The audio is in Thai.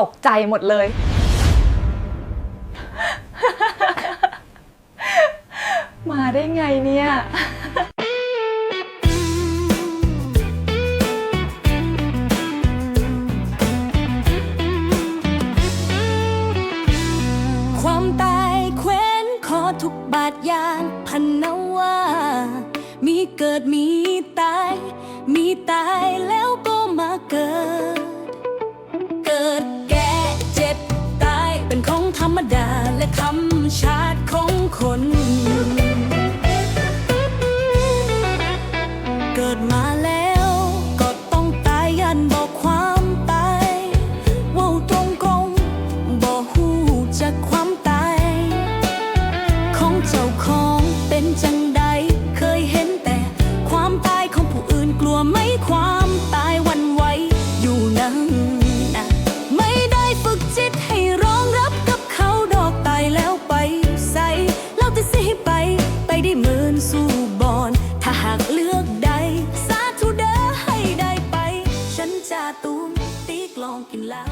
ตกใจหมดเลย มาได้ไงเนี่ย ความตายแคว้นคอทุกบาทยานพันนว่า มีเกิดมีตาย มีตายแล ธรรมดาและธรรมชาติของคน เกิดมาแล้วก็ต้องตายยันบอกความตายเว่าตรงกงบอกหูจากความตาย ของเจ้าของเป็นจังาธุเด้อให้ได้ไปฉันจะตูมตีกลองกินเหล้า